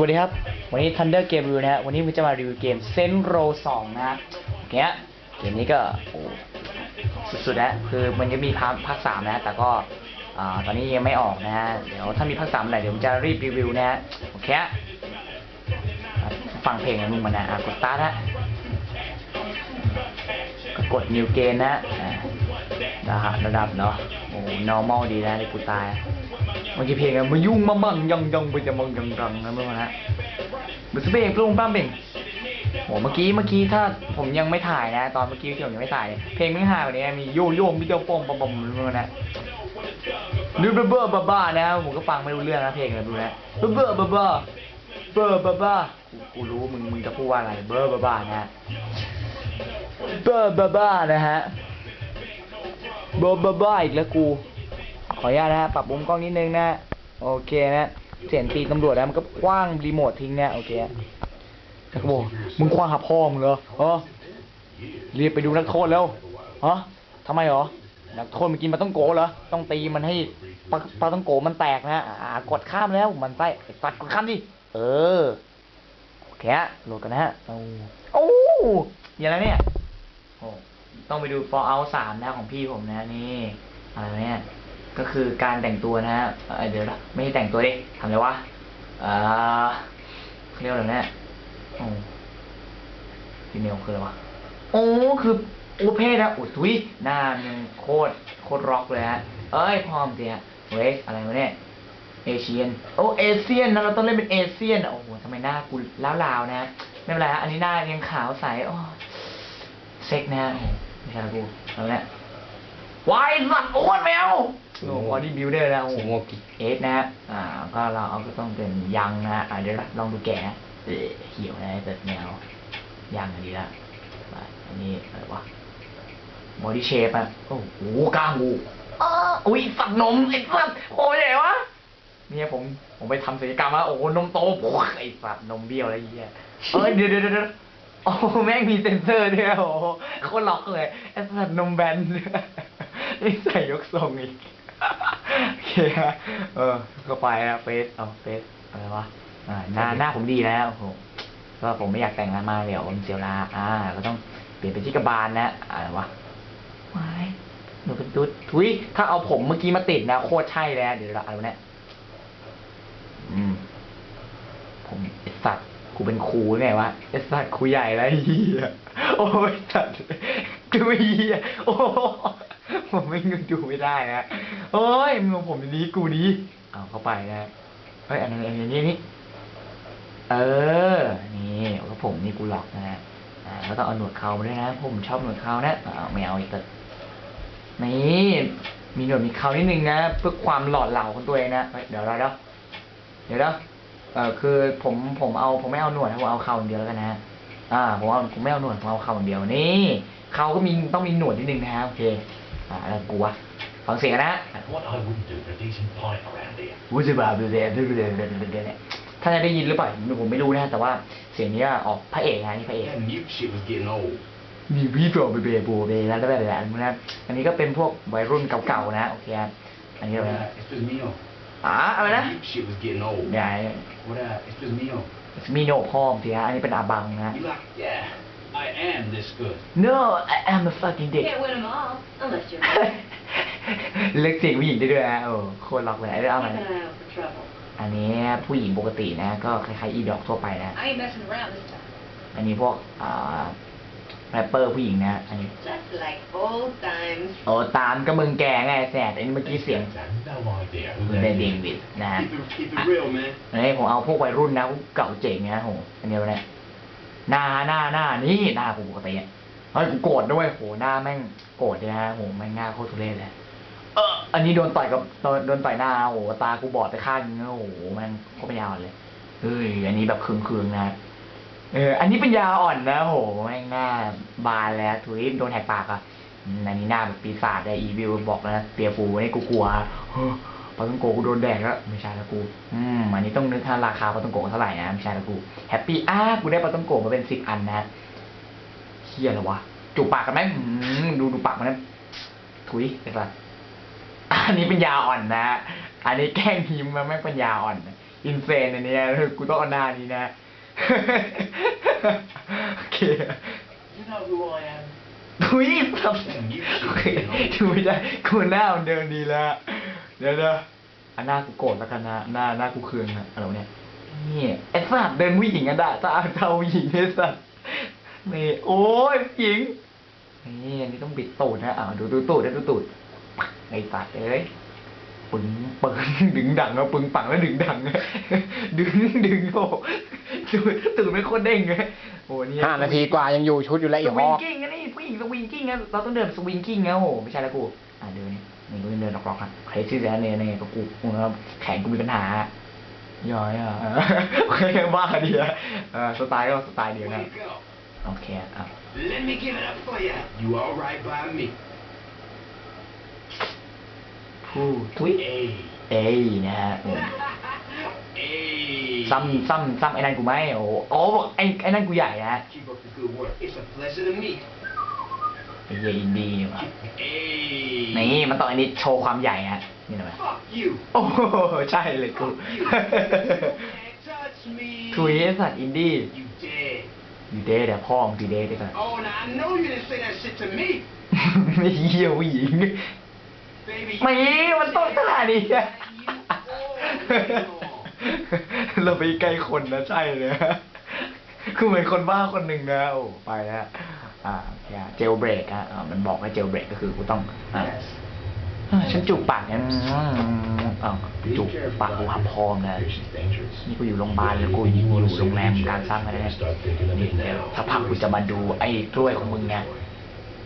วัสดีครับ วันนี้ Thunder Game Review นะฮะ วันนี้ผมจะมารีวิวเกม s e n r o 2 นะฮะโอเคฮะเกมนี้ก็สุดๆแล้วคือมันจะมีภาคภาคสามนะ แต่ก็ตอนนี้ยังไม่ออกนะฮะ เดี๋ยวถ้ามีภาคสามเมื่อไหร่เดี๋ยวผมจะรีบรีวิวนะฮะ โอเคฮะฟังเพลงมึงมานะอะกดตาร์ทฮะก็กด New Game นะอะนะฮะระดับเนาะ โอ้ normal ดีนะในกูตาย บางทีเพลงอะมายุ่งมามั่งยังยังไปจะมังยังยังนะเมื่อวานฮะมันสเปงปรุงป้ามเบ่งโหเมื่อกี้เมื่อกี้ถ้าผมยังไม่ถ่ายนะ ตอนเมื่อกี้ที่ผมยังไม่ถ่าย เพลงไม่ห่ากว่านี้มีโยโย่มิเตอร์ป้งปอมปอมเมื่อวานนะดูเบอร์เบอร์บ้าบ้านะผมก็ฟังไม่รู้เรื่องนะเพลงเลยดูนะเบอร์เบอร์บ้าบ้าเบอร์บ้าบ้ากูกูรู้มึงมึงจะพูดว่าอะไรเบอร์บ้าบ้านะเบอร์บ้าบ้านะฮะเบอร์บ้าบ้าอีกแล้วกู ขออนุญาตนะฮะปรับมุมกล้องนิดนึงนะโอเคนะเสียงตีตำรวจนะมันก็คว้างรีโมททิ้งเนะโอเคแล้วก็บอกมึงคว้างหาพ่อมึงเหรอเออรีบไปดูนักโทษแล้วฮะทำไมเหรอนักโทษมันกินปลาต้องโกเหรอต้องตีมันให้ปลาปลาต้องโกมันแตกนะอ่ากดข้ามแล้วมันไส้ไอ้สัตว์กดข้ามดิเออโอเคฮะโหลดกันนะฮะโอ้โอ้อย่างไรเนี่ยโอ้ต้องไปดู Fallout 3นะของพี่ผมนะนี่อะไรเนี่ย ก็คือการแต่งตัวนะฮะเเดี๋ยวนะไม่ใช่แต่งตัวดิทำอะไรวะเอ่อเขาเรียกว่าอะไรเนี่ยโอ้ฟีเมลคืออะไรวะโอ้คือโอเพศนะโอ้ทุยหน้ามันโคตรโคตรร็อกเลยฮะเอ้ยพร้อมเดียเวสอะไรวะเนี่ยเอเชียนโอ้เอเชียนนะเราต้องเล่นเป็นเอเชียนโอ้โหทำไมหน้ากูล้าวๆนะไม่เป็นไรฮะอันนี้หน้ายังขาวใสโอ้เซ็กนะฮะโอ้ไม่ใช่ละกูเอาละวายสัตว์อ้วนแมว โอ้บอดี้บิวเดอร์นะโอ้โหเอสนะฮะอ่า ก็เราเอาก็ต้องเป็นยังนะอ่าเดี๋ยวลองดูแกะเหี่ยวนะแต่แนวยังอันนี้ละอันนี้อะไรวะบอดี้เชฟอะโอ้โหกล้ามกูอุ้ยฝักนมไอ้สัตว์โอ้ยไหนวะเนี่ยผมผมไปทำศัลยกรรมแล้วโอ้โหนมโตปุ๊กไอ้สัตว์นมเบี้ยวอะไรเงี้ยเอ้ยเดี๋ยวเดี๋ยวเดี๋ยวโอ้แม่งมีเซ็นเซอร์ด้วยโอ้โหโคตรล็อกเลยไอ้สัตว์นมแบนนี่ใส่ยกทรงอีก เคฮะเออ ก็ไปนะเฟสเอาเฟสอะไรวะอ่าหน้าหน้าผมดีแล้วโอ้โหก็ผมไม่อยากแต่งงานมาเดี๋ยวมันเสียเวลาอ่า ก็ต้องเปลี่ยนเป็นที่กระบาลนะอะไรวะวายหนูเป็นตุ๊ดทุยถ้าเอาผมเมื่อกี้มาติดนะโคตรใช่เลยนะเดี๋ยวเราเอาเนี่ยอืม ผมไอสัตว์กูเป็นครูไงวะไอสัตว์ครูใหญ่แล้วไอ้เฮียโอ้ยสัตว์ดูไอ้เฮียโอ้ ผมไม่งดูไม่ได้นะโอ้ยมึงเอาผมนี้กูนี้เอาเข้าไปนะเฮ้ยอันนี้อันนี้นี่นี่เออ นี่ก็ผมนี่กูหลอกนะฮะอ่าก็ต้องเอาหนวดเขามาด้วยนะ ผมชอบหนวดเขานะอ่าไม่เอาอีกแต่นี่มีหนวดมีเขานิดนึงนะเพื่อความหล่อเหลาของตัวเองนะเดี๋ยวเราเดี๋ยวเดี๋ยวเดี๋ยวเออคือผมผมเอาผมไม่เอาหนวดนะผมเอาเขาอย่างเดียวแล้วกันนะอ่าผมเอาผมไม่เอาหนวดผมเอาเขาอย่างเดียวนี่เขาก็มีต้องมีหนวดนิดนึงนะฮะโอเค อ่าแล้วกลัวฟังเสียงนะ And what I wouldn't do for a decent pint around here. วูซิบาบูเดบูเดบูเดบูเดเนี่ยท่านจะได้ยินหรือเปล่าผมไม่รู้นะแต่ว่าเสียงนี้ออกพระเอกนะนี่พระเอก That mute shit was getting old. มีพี่โปรเบเบโบเบแล้วแบบแบบนั้นอันนี้ก็เป็นพว k วัยรุ่นเก่าๆนะโอเคครับอันนี้ What อะไร uh, it's just me on. อ่าอะไรนะ Mute shit was getting old. ใหญ่ What uh, it's just me on. มีโนพ่อมสิฮะอันนี้เป็นอาบังนะ You like, yeah, I am this good. No I am a fucking dick Can't win them all, unless you're เล็กเสียงผู้หญิงได้ด้วยนะโอ้โคตรล็อกเลยไอ้เรื่อง keep อะไร an eye out for trouble. อันนี้ผู้หญิงปกตินะ ก็คล้ายๆอีดอกทั่วไปนะ I ain't messing around this time. อันนี้พวกอ่าแรปเปอร์ผู้หญิงนะ อันนี้ Just like old times. โอ้ตามก็มึงแกไงแสบอันนี้เมื่อกี้เสียง No idea who คุณ that เด is. นวิดนะ Keep it, keep it real, man. อันนี้ผมเอาพวกวัยรุ่นนะพวกเก่าเจ๋งนะโหอันเดียวเนี่ย หน้าหน้าหน้านี่หน้ากูปกติอะเฮ้ยกูโกรธด้วยโหหน้าแม่งโกรธเลยฮะโหแม่งหน้าโคตรทุเรศเลยเอออันนี้โดนต่อยกับโดนโดนต่อยหน้าโหตากูบอดไปข้างนึงโอ้โหแม่งโคตรปัญญาอ่อนเลยเฮ้ยอันนี้แบบเคืนๆนะเออ อันนี้ปัญญาอ่อนนะโหแม่งหน้าบานแล้วถุยโดนแหกปากอะอันนี้หน้าแบบปีศาจเลยอีวิวบอกแล้วนะเปียฟูนี่กูกลัวเฮ้ ปลาต้องโกกูโดนแดกแล้วไม่ใช่แล้วกู อืมอันนี้ต้องนึกค่าราคาปลาต้องโกเท่าไหร่นะไม่ใช่แล้วกูแฮปปี้อ้ากูได้ปลาต้องโกมาเป็นสิบอันนะเฮียเหรอวะจูบปากกันไหมอืมดูดูปากมันนะถุยไอ้สัสอันนี้เป็นยาอ่อนนะอันนี้แกล้งพิมพ์มาไม่งเป็นยาอ่อนอินเซนอันเนี้ยกูต้องเอาหน้านี้นะโอเค You know who I am? ทุยทำโอเคดูไม่ได้กูหน้ามันเดิมดีแล้ว เดี๋ยวเดี๋ยวอันหน้ากูโกรธแล้วกันนะหน้าหน้ากูเคืองนะอะไรวะเนี่ยนี่ไอ้สัตว์เดินผู้หญิงกันด่ะจะเอาจะเอาผู้หญิงไอ้สัตว์นี่โอ้ยผู้หญิงนี่อันนี้ต้องบิดตูดนะอ่าดูดูตูดนะดูตูดไอ้สัตว์เอ้ยปึงปึงดึงดังอะปึงปังแล้วดึงดังอะดึงดึงโอ้ตูดตูดไม่โคตรเด้งเลยโอ้เนี่ยห้านาทีกว่ายังอยู่ชุดอยู่แล้วสอีกฮวิองกกิ้งนะนี่ผู้หญิงสวิงกิ้งนะเราต้องเดินสวิงกิ้งนะโอ้โหไม่ใช่แล้วกูอะเดินนี่ กูเดินหลอกๆอะใครชื่อแซนเนี่ยเนี่ยก็กูกูนะครับแขนกูมีปัญหาย่อยอะโอเคบ้าดีอะเออสไตล์ก็สไตล์เดียว Way นะ to go. โอเคอะ Let me give it up for you. You all right by me? ผู้ทุย Hey. เอ้ยนะฮะโอ้ Hey. ซ้ำซ้ำซ้ำไอ้นั่นกูไหมโอ้โหอ๋อบอกไอ้ไอ้นั่นกูใหญ่นะ ไอ้เหี้ยอินดี้นี่ว่ะ Hey. นี่มันต้องอันนี้โชว์ความใหญ่ฮะนี่หน่อย Fuck you. โอ้โหใช่เลยกู Fuck you. Can't touch me. ทุยไอ้สัตว์อินดี้ You dead. อยู่เดย์เดี๋ยวพ่อมึงดีเดย์ด้วยกัน Oh, now I know you didn't say that shit to me. ไม่เหี้ยผู้หญิง Baby. ไม่มันต้องท่านี้อะ You เราไปใกล้คนนะใช่เลยคือเหมือนคนบ้าคนหนึ่งนะโอ้ไปแล้ว อ่าเจลเบรกอะอ่ามันบอกให้เจลเบรกก็คือกูต้องอ่าฉันจูบปากเนี่ยจูบปากกูหับพอมนะนี่กูอยู่โรงพยาบาลแล้วกูอยู่โรงแรมกลารสร้างมาแล้วเนี่ยนี่เดี๋ยวถ้าพักกูจะมาดูไอ้กล้วยของมึงไง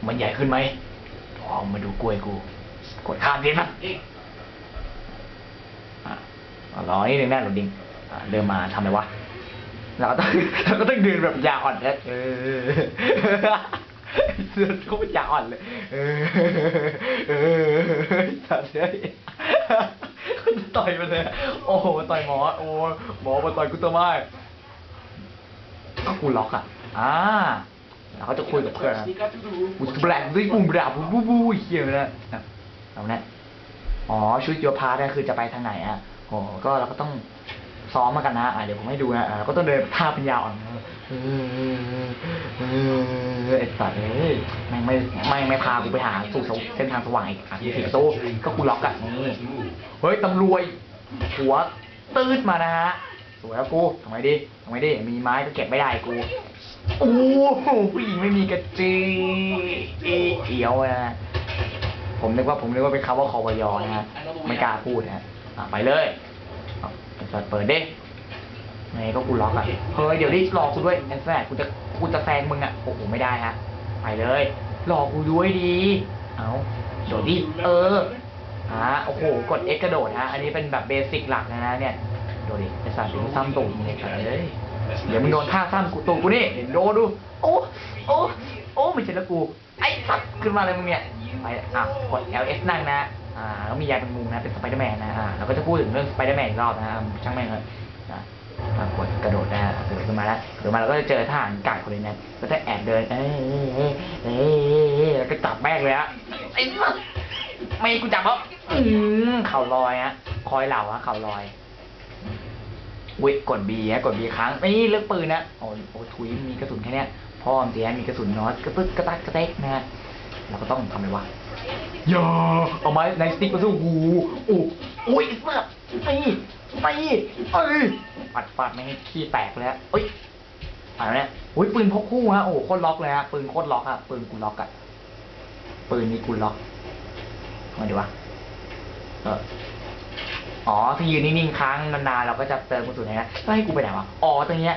มันใหญ่ขึ้นไหมพอมาดูกล้วยกูกดข้ามสิครับ Hey, อะเอารอนิดนึงนะหลุดดิงอะเริ่มมาทำอะไรวะ เราก็ต้องเราก็ต้องเดินแบบยาอ่อนนะเออเดินเขาเป็นยาอ่อนเลย เออ เออสัตว์เลยคุณต่อยมันเลย โอ้โหต่อยหมอ โอ้หมอมาต่อยกูตัวไม้ก็กูล็อกอะ อ่าเราจะคุยกับเพื่อนกูแบล็กด้วยกูบราบูบูบูเฮียเลยนะเอาเนี่ยอ๋อชุดโยพาเนี่ยคือจะไปทางไหนอะโอ้ก็เราก็ต้อง ซ้อมมากันนะอะเดี๋ยวผมให้ดูนะอะก็ต้องเดินท่าปัญญาอ่อนเออเออไอ้สัตว์เอ้ยแม่งไม่ไม่ไม่พากูไปหาสู่เส้นทางสว่างอีกอะที่สิงโตก็กูล็อกอะนี่เฮ้ยตำรวจหัวตืดมานะฮะสวยแล้วกูทำไมดิทำไมดิมีไม้ก็เก็บไม่ได้กูโอ้โหผู้หญิงไม่มีกระจีเอเอียวนะผมนึกว่าผมนึกว่าเป็นคำว่าคอวยอนะฮะไม่กล้าพูดนะฮะอะไปเลย เอาเปิดเปิดดิไงก็กูล็อกอะ เฮ้ย เดี๋ยวนี้หลอกูด้วยแอนแฟกูจะกูจะแซงมึงอะ โอ้โห ไม่ได้ฮะ ไปเลยหลอกูด้วยดี เอาโดดดิเออฮะโอ้โห กด X กระโดดฮะ อันนี้เป็นแบบเบสิกหลักนะฮะเนี่ย โดดดิไอสัตว์ถึงซ้ำตูดมึงเลยเอ้ยเดี๋ยวมึงโดนท่าซ้ำกูตูดกูนี่เดี๋ยวโดนดู โอ้ โอ้ โอ้ไม่ใช่ล้วกู ไอ้สัตว์ขึ้นมาเลยมึงเนี่ย ไปอะ กด LS นั่งนะ อ่าแล้วมียายเป็นมุมนะเป็นสไปเดอร์แมนนะอ่าเราก็จะพูดถึงเรื่องสไปเดอร์แมนอีกรอบนะช่างแม่งเลยอะอะกดกระโดดนะกระโดดขึ้นมาแล้วกระโดดมาเราก็จะเจอทหารกาดคนหนึงนะก็จะแอบเดินเอ้ยเอ้ยเอ้ยเอ้ยแล้วก็จับแม่งเลยอะไอ้สัสไม่กูจับแล้วอืมเข่าลอยฮะคอยเหล่าฮะเข่าลอยอุ้ยกดบีฮะกดบีค้างนี่เลือกปืนนะโอ้ยโอ้ยทุยมีกระสุนแค่เนี้ยพ่อมเสียมีกระสุนน้อยกระตึกกระตักกระเตกนะฮะเราก็ต้องทำอะไรวะ อย่าเอาไม้ในสติ๊กมาสู้กูโอ้โอ้ยเสือกไม่ไม่เอ้ยปัดปัดไม่ให้ขี้แตกเลยฮะเอ้ยอะไรเนี่ยอุ้ยปืนพกคู่ฮะโอ้โคตรล็อกเลยฮะปืนโคตรล็อกอะปืนกูล็อกอะปืนนี้กูล็อกมาดีวะเอออ๋อถ้ายืนนิ่งๆค้างนานๆเราก็จะเติมกระสุนนะก็ให้กูไปไหนวะอ๋อตรงเนี้ย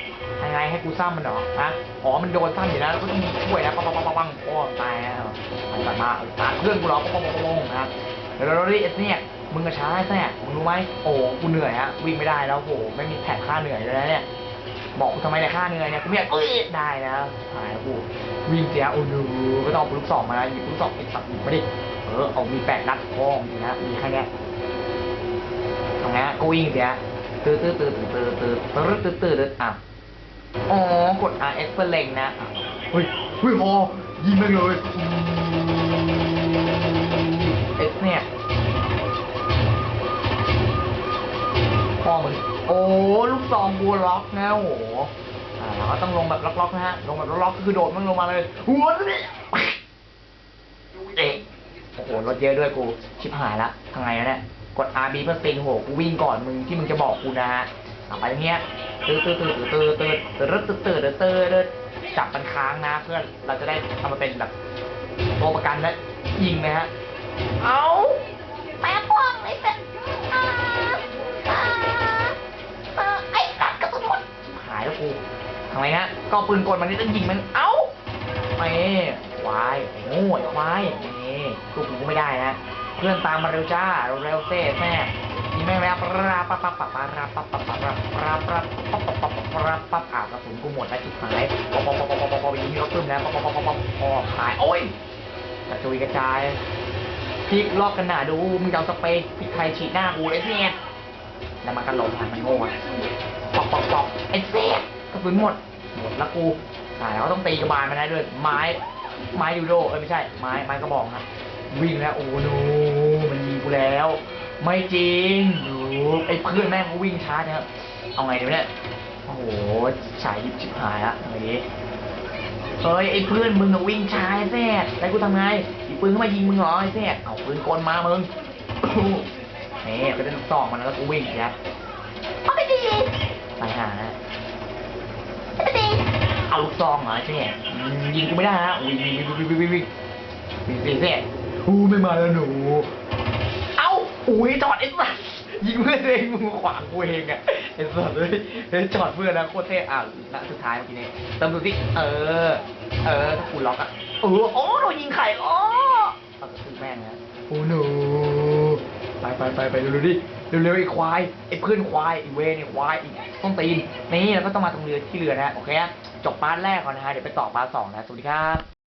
ยังไงให้กูซ้ำมันเหรอฮะอ๋อมันโดนซ้ำอยู่แล้วก็ต้องช่วยนะปังปังปังปังโอ้ตายแล้วมันตัดมาตามเพื่อนกูเหรอปังปังปังปังนะเดี๋ยวเราดิเอสเนี่ยมึงก็ช้าแท้มึงรู้ไหมโอ้กูเหนื่อยฮะวิ่งไม่ได้แล้วโหไม่มีแท็กค่าเหนื่อยเลยนะเนี่ยบอกกูทำไมเนี่ยค่าเหนื่อยเนี่ยกูไม่อยากเอ้ยได้นะหายกูวิ่งเสียโอ้โหก็ต้องเอาปืนลูกซองมาหยิบปืนลูกซองไอ้สัตว์หยิบมาดิเออเอามีแปดนัดพองนี่นะมีแค่นี้ยทำไงก็วิ่งเสียตื้อตื้อตื้อตื้อตื้อตื้อตื้อตื้อตื้ออะ อ๋อกด R X เพื่อเล็งนะอะเฮ้ยเฮ้ยพอยิงไปเลยเอสเนี่ยพ่อมึงโอ้ลูกซองบัวล็อกนะโอ้โหอ่าเราก็ต้องลงแบบล็อกๆนะฮะลงแบบล็อกๆก็คือโดดมันลงมาเลยหัวนี่เอ๊ะโอ้โหรถเยอะด้วยกูชิบหายละทางไงวะเนี่ยกด RB เพื่อสติงโหกูวิ่งก่อนมึงที่มึงจะบอกกูนะฮะ ต่อไปอย่างเงี้ยตื้อตื้อตื้อตื้อตื้อตื้อตื้อตื้อตื้อตื้อตือจับมันค้างนะเพื่อเราจะได้ทำมาเป็นแบบตัวประกันและยิงนะฮะ เอาแม่พ่วงไอ้เส็อ่าอ่าอ่าไอ้สัตว์กระสุนหมดหายแล้วกูทำไมฮะ ก็ปืนกลมันนี่ต้องยิงมัน เอ้าไม่ควายโง่ไอ้ควายนี่กูกูไม่ได้นะ เพื่อนตามมาเร็วจ้า เร็วเซ่แม่ นะครับรับปั๊บปั๊บปั๊บรับปั๊บปั๊บปั๊บรัปรับรัปั๊บปั๊บปั๊บรับปั๊บอะกะสุนกูหมดแล้วจิบหายปอบปอปอปอปอบยิงรถตุ้มแล้วปอปอปอปอปอบหายโอ้ยกระจุยกระจายพลิกลอกกันหนาดูมึงเอาสเปรย์พริกไทยฉีดหน้ากูเลยเนี่ยแล้วมันก็ล้มหันมันโง่อะปอปอปอกไอ้เสียกระสุนหมดหมดแล้วกูตายแล้วต้องตีกระบาลมาได้ด้วยไม้ไม้ยูโดเอ้ไม่ใช่ไม้ไม้กระบอกนะวิ่งแล้วโอ้ดูมันยิงกูแล้ว ไม่จริงหนูไอ้เพื่อนแม่งก็วิ่งช้าเนี่ยเอาไงเดี๋ยวเนี่ยโอ้โหสายยิบชิบหายละอ้เฮ้ยไอ้เพื่อนมึงอะวิ่งช้าไอ้แซดแล้วกูทำไงหยิบปืนเข้ามายิงมึงเหรอไอ้แซดเอาปืนกลมามึงนี่ก็จะส่องมันแล้วกูวิ่งยัดเอาไปดีไปหานะไปดีเอาลูกซองเหรอแซ่ดยิงกูไม่ได้ฮะวิ่งวิ่งวิ่งวิ่งวิ่งวิ่งวิ่งแซ่ดอู้ไม่มาแล้วหนู อุ้ยจอดไอ้สัสยิงเพื่อนเองมึงขวางกูเองอะไอ้สัสเลยเฮ้ยจอดเพื่อนนะโคตรเท่อะณสุดท้ายเมื่อกี้นี้เติมดูสิเออ เออถ้ากูล็อกอะเออโอ้โดนยิงไข่อ๋อเอากระสุนแม่งนะโอ้โนไปไปไปไปเร็วๆดิเร็วๆไอ้ควายไอ้เพื่อนควายไอ้เวรไอ้ควายไอ้ต้องตีนนี่แล้วก็ต้องมาตรงเรือที่เรือนะโอเคอะจบพาร์ทแรกก่อนนะฮะเดี๋ยวไปต่อพาร์ทสองนะสวัสดีครับ